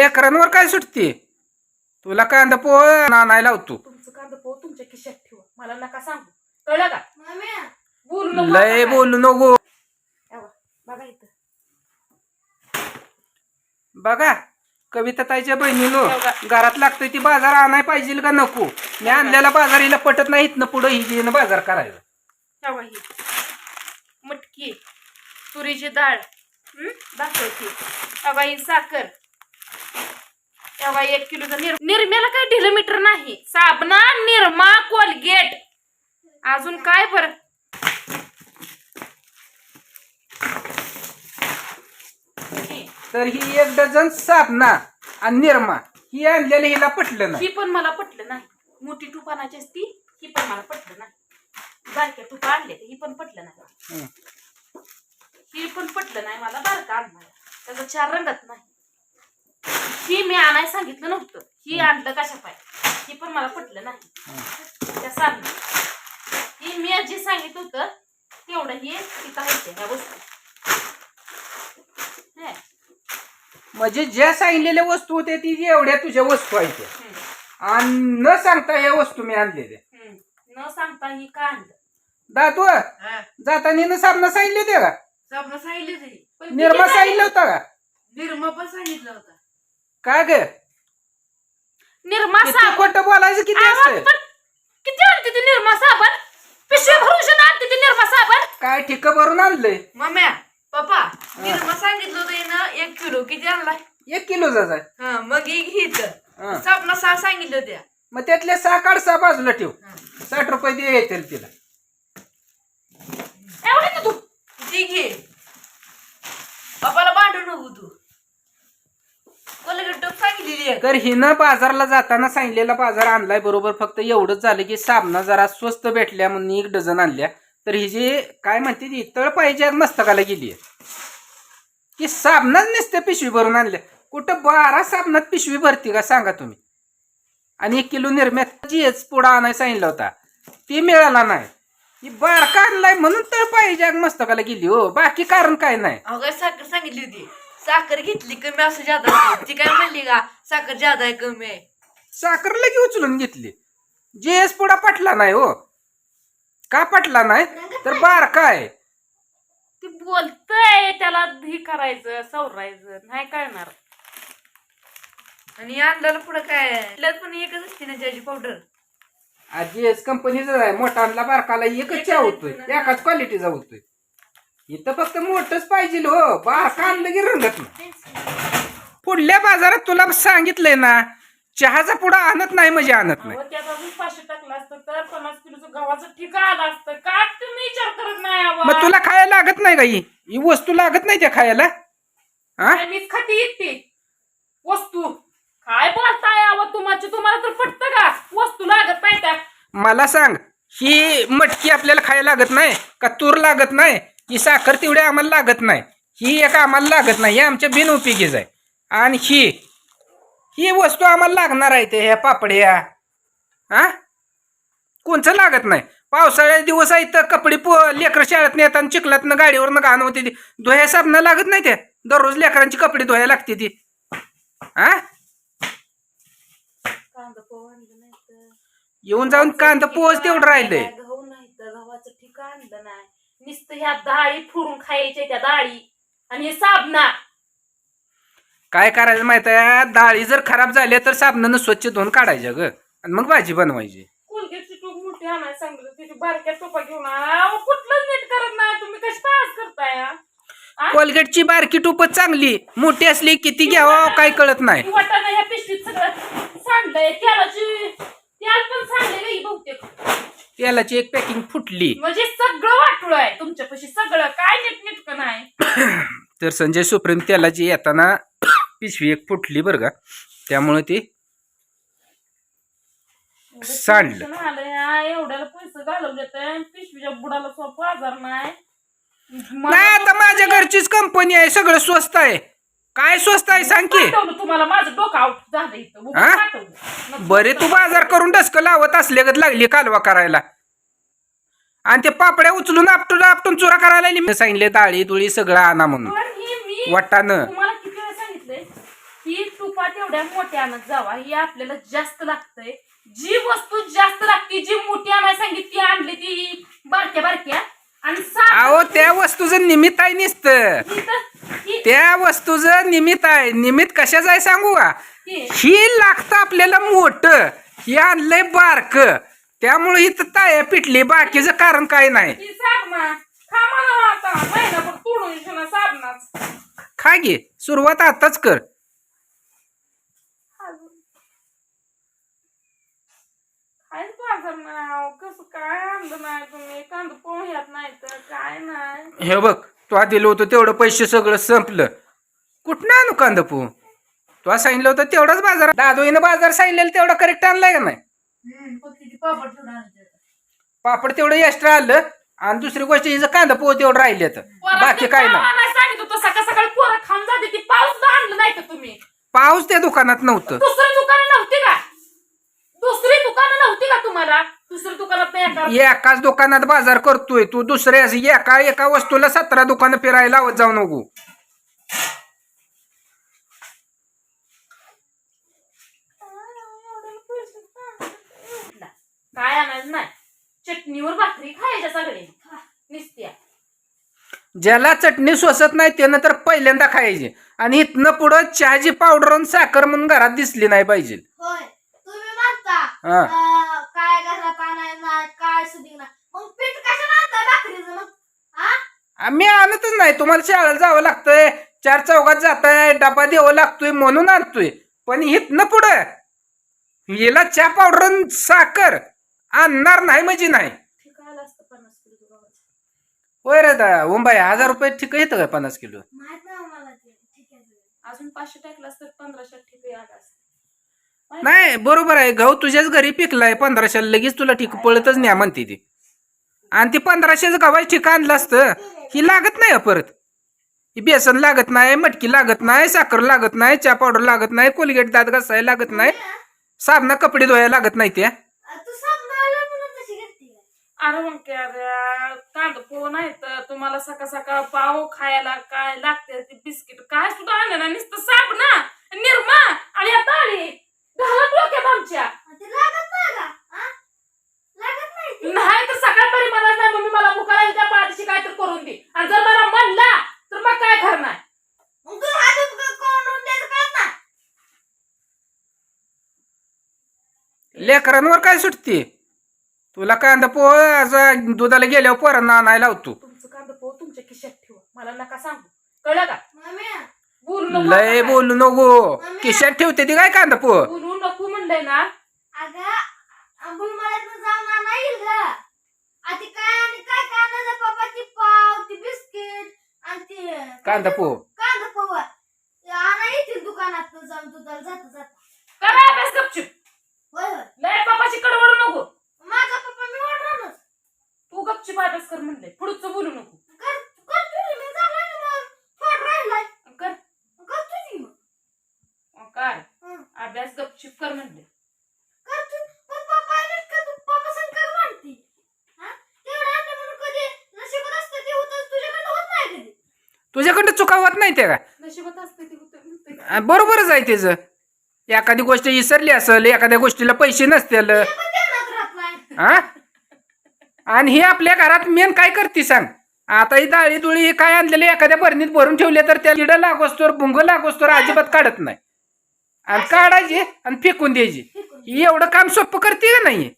लेकरांवर काय सुटते? तुला कांदा पोह आणायला लावतो. तुमचं कांदा पोह तुमच्या खिशात ठेवा. मला नका सांगू. कळलं का? बोलू नको लय आता काय. बोलू नको. यावं, बघा इथं. बघा कविता ताईच्या बहिणीनो. घरात लागतंय ती बाजार आणाय पाहिजे का नको? मी आणलेला बाजार हिला पटत नाही इथनं पुढं हिने बाजार करायला. ही. मटकी तुरीची डाळ हं? दाखवायची यावं ही साखर. यावं एक किलोचा निर निरम्याला काय नाही. साबणा निरमा कोलगेट अजून काय बरं. तर ही एक डझन साबणा आणि निरमा ही आणलेलं हिला पटलं नाही. ही पण मला पटलं नाही. मोठी टूप आणायची असती ही पण मला पटलं नाही. बारक्या टूप आणले ही पण पटलं नाही. हं. ही पण पटलं नाही मला बारका आणणार त्याचा चार रंगत नाही. ही मी आणायला सांगितलं नव्हतं. ही आणलं कशा पाय ही पण मला पटलं नाही. त्या साबण ही मी जे सांगितलं होतं तेवढं ही तिथं आहे ह्या वस्तू. हे. म्हणजे ज्या सांगितलेल्या वस्तू होत्या ती एवढ्या तुझ्या वस्तू आहेत. आणि न सांगता ह्या वस्तू मी आणलेल्या. हं. न सांगता ही का आणलं? दातू जाताना न साबणा सांगितले होते का? साबण सांगितले निरमा सांगितलं? होता का? निर्मा पण सांगितलं होता. काय ग? निरमा किती साबण खोटं बोलायचं किती आवाज असतं पण किती आणते ती निरमा साबण पिशवी भरून आणते ती निरमा साबण काय ठिक भरून आणलंय? मम्या पप्पा निर्मा सांगितलं होतं ना एक किलो. किती आणलाय? एक किलो जाय हा मग एक हिच हा. साबणा सहा सांगितलं होत्या. मग त्यातले सहा काढ सहा बाजूला ठेव. साठ रुपये दे येतील तिला. एवढे तू. ती घे. पप्पाला भांडू नको तू कोलगेट टोप सांगितलेली आहे तर हिनं बाजारला जाताना सांगितलेला बाजार आणलाय बरोबर. फक्त एवढंच झालं की साबणा जरा स्वस्त भेटल्या म्हणून एक डझन आणल्या. तर ही जी काय म्हणते ती तळ पाहिजे मस्तकाला गेली की साबणाच नसते पिशवी भरून आणल्या कुठं बारा साबणात पिशवी भरती का सांगा तुम्ही? आणि एक किलो निर्म्यात जीच पुढा आणायला सांगितला होता. ती मिळाला नाही. ही बारका आणलाय म्हणून तळ पाहिजे मस्तकाला गेली हो. बाकी कारण काय नाही. काय साखर सांगितली होती. साखर घेतली कमी असं जादा. ती काय म्हणली का साखर जादा आहे कमी आहे. साखर लगी उचलून घेतली. जेस पुढा पटला नाही हो. का पटला नाही? तर बार काय ती बोलतय त्याला हे करायचं सवरायचं नाही कळणार आणि आणलेलं पुढं काय? त्यात पण एकच असते ना ज्याची पावडर जेस कंपनीचा आहे मोठा आणला बारकाला एकच चहा होतोय एकाच क्वालिटीचा होतोय इथं फक्त मोठच पाहिजे हो बारका आणलं की रंगत नाही. पुढल्या बाजारात तुला सांगितलंय ना चहाचा पुढा आणत नाही म्हणजे आणत नाही. अहो, त्यात अजून पाचशे टाकलं असतं तर पन्नास किलोचं गव्हाचं ठिका आलं असतं. का तुम्ही विचार करत नाही अहो? मग तुला खायला लागत नाही का ही? ही वस्तू लागत नाही त्या खायला? हा काय मीच खाती येते वस्तू? काय बोलताय अहो तुमची तुम्हाला तर पटतं का? वस्तू लागत नाही त्या. मला सांग ही मटकी आपल्याला खायला लागत नाही का तूर लागत नाही? ही साखर तेवढी आम्हाला लागत नाही. ही एक आम्हाला लागत नाही. ही आमच्या बिनउपयोगीच आहे. आणि ही ही वस्तू आम्हाला लागणार आहे ते ह्या पापड्या. हा कोणचं लागत नाही. पावसाळ्याचे दिवस आहे तर कपडे पो लेकरं शाळेत नेतात चिखलातनं गाडीवरनं घाण होते ती. धुया साबणं लागत नाही ते. दररोज लेकरांची कपडे धुया लागते ती. हा येऊन जाऊन कांदा पोच तेवढं राहिलंय. गहू नाही. नुसतं ह्या डाळी फोडून खायच्या त्या डाळी आणि हे साबणा काय करायचं माहीत आहे? डाळी जर खराब झाल्या तर साबणानं स्वच्छ धुवून काढायच्या ग. आणि मग भाजी बनवायची. कोलगेटची टोप मोठी आणायला सांगितलं. तिची बारक्या टोपा घेऊन आणा अहो, कुठलंच नीट करत नाही. तुम्ही कशी तास करताय हा? आ? कोलगेटची बारकी टोपच चांगली. मोठी असली किती घ्यावं काय कळत नाही. ती वाटाणा ह्या पिशवीत सगळं सांडलंय. तेलाची तेल पण ही बहुतेक. तेलाची एक पॅकिंग फुटली. म्हणजे सगळं वाटलं आहे. तुमच्यापाशी सगळं काय नीट नीटकं नाही? तर संजय सुप्रीम तेलाची येताना पिशवी एक फुटली बरं का. त्यामुळे ती सांडलं. आलंय एवढ्याला पैसे घालवले तर पिशवीच्या बुडाला सोपं आजार नाही. नाही आता माझ्या घरचीच कंपनी आहे सगळं स्वस्त आहे. काय स्वस्त आहे सांग की. पाठवलं तुम्हाला माझं डोकं आउट झालं इथं. उगाच हा? पाठवलं. बरे तू बाजार करून डस्क लावत असल्यागत लागली कालवा करायला. आणि ते पापड्या उचलून आपटून आपटून चुरा करायला लागली. मी सांगितले डाळी दुळी सगळं आणा म्हणून. पण ही मी वाटाणं. तुम्हाला किती वेळा सांगितलंय ही तुपा तेवढ्या मोठ्या आणत जावा. ही आपल्याला जास्त लागतंय. जी वस्तू जास्त लागते जी मोठी आणायला सांगितली ती आणली ती बारक्या बारक्या अहो त्या वस्तूचं निमित्त आहे नुसतं. त्या वस्तूचं निमित्त आहे. निमित्त कशाचं आहे सांगू का? ही- लागतं आपल्याला मोठं. ही आणलंय बारक. त्यामुळे इथं ताया पिटली. बाकीचं कारण काय नाही. खा घे. सुरुवात आताच कर. कसं काय? आणलं नाही तुम्ही कांदा पोह्यात नाही तर काय नाही. हे बघ तू दिलं होतं तेवढं पैसे सगळं संपलं. कुठनं आणू कांदपू तू सांगितलं होतं तेवढंच बाजार दादोईनं बाजार सांगितलेलं तेवढं करेक्ट आणलाय का नाही? पापड थोडं तेवढं एक्स्ट्रा आलं आणि दुसरी गोष्ट हिचं कांदा पोह तेवढं राहिले तर बाकी काय नाही. नाही सांगितलं होतं सकाळ सकाळी पोरं खाऊन जाते ती पाऊस सुद्धा आणलं नाही का तुम्ही? पाऊस त्या दुकानात नव्हतं. दुसरी दुकानं नव्हती का दुसरी दुकानं नव्हती का तुम्हाला? दुसरी दुकानात नाही एका एकाच दुकानात बाजार करतोय तू. दुसऱ्या एका एका वस्तूला सतरा दुकानं फिरायला लावत जाऊ नको. काय आणायचं नाही. चटणीवर भाकरी खायच्या सगळे निसत्या. ज्याला चटणी सोसत नाही त्यानं तर पहिल्यांदा खायची. आणि इथनं पुढं चहाची पावडर आणि साखर म्हणून घरात दिसली नाही पाहिजे. होय. तुम्ही म्हणता हा. अं, मग पीठ कशाला भाकरीचं मग? हा आम्ही आणतच नाही. तुम्हाला शाळेला जावं लागतंय. चार चौकात जाताय. डबा द्यावा लागतोय म्हणून आणतोय. पण इथनं पुढं हिला चहा पावडर साखर आणणार नाही म्हणजे नाही. असतं पन्नास किलो. होय रे दा मुंबई हजार रुपये ठीक येतं का पन्नास किलो? माहीत नाही मला ते ठीक आहे अजून पाचशे टाकलास तर पंधराशे ठीक आला असतं नाही बरोबर आहे. गहू तुझ्याच घरी पिकलाय पंधराशे लगेच तुला ठीक पळतच न्या म्हणते ती. आणि ती पंधराशेच गव्हाचं ठीक आणलं असतं ही लागत नाही परत. ही बेसन लागत नाही मटकी लागत नाही साखर लागत नाही चहा पावडर लागत नाही कोलगेट दात घासायला लागत नाही साबणा कपडे धुवायला लागत नाही त्या. अं, तू साबण आला म्हणून तशी घेतली काय? अरे मग काय अरे कांदा पोह नाही तर तुम्हाला सकाळ सकाळ पाव खायला काय लागते ते बिस्किट काय सुद्धा आणलं ना नुसतं साबणा निरमा आणि या डोक्यात आमच्या. अं, ते लागत नाही का? हा? लागत नाही ती? नाही तर सकाळ तरी मला नाही मम्मी मला भुका त्या पाठीशी काय तर करून दे. आणि जर मला म्हणला तर मग काय करणार? लेकरांवर काय सुटते? तुला कांदा पोह असं दुधाला गेल्यावर पोरांना आणायला लावतो. तुमचं कांदा पोह तुमच्या खिशात ठेवा. मला नका सांगू. कळलं का? मम्मी बोलू नको लय. बोलू नको. खिशात ठेवते ती काय कांदा पोह? बोलू म्हणलंय ना? अगं अंबुलमाळ्यात जाऊन आणा येईल ग. आधी काय आणि काय काय पप्पाची पाव ती बिस्किट आणि ती कांदा पोह. कांदा पोहा. आणा येतील दुकानात जाऊन दुधाला जाता जाता. करा अभ्यास गपचूप होय होय. लय कडवडू नको. माझा पप्पा मी ओढणारच. तू गपचूप अभ्यास कर म्हणले पुढचं बोलू नको. कर करतो रे मी झालं ना. मग थोड राहिलाय. कर. करतो की मग. हं. अभ्यास गपचूप कर म्हणले. करतो पण पप्पा आलेत का? तू पप्पा संग कर म्हणती. हा? तेवढं आणलं म्हणून कधी नशिबात असतं ते होतं तुझ्याकडनं होत नाही कधी. तुझ्याकडं चुकावत नाही ते का? नशिबात असते ते होतं म्हणते. आ, बरोबरच आहे त्याचं. एखादी गोष्ट विसरली असेल एखाद्या गोष्टीला पैसे नसतील. हा आणि ही आपल्या घरात मेन काय करते सांग? आता ही डाळी दुळी काय आणलेले एखाद्या भरणीत भरून ठेवले तर त्या किडं लागोस्तोर भुंग लागोस्तोर अजिबात काढत नाही. आणि काढायची आणि फेकून द्यायची. एवढं काम सोपं करते का नाही?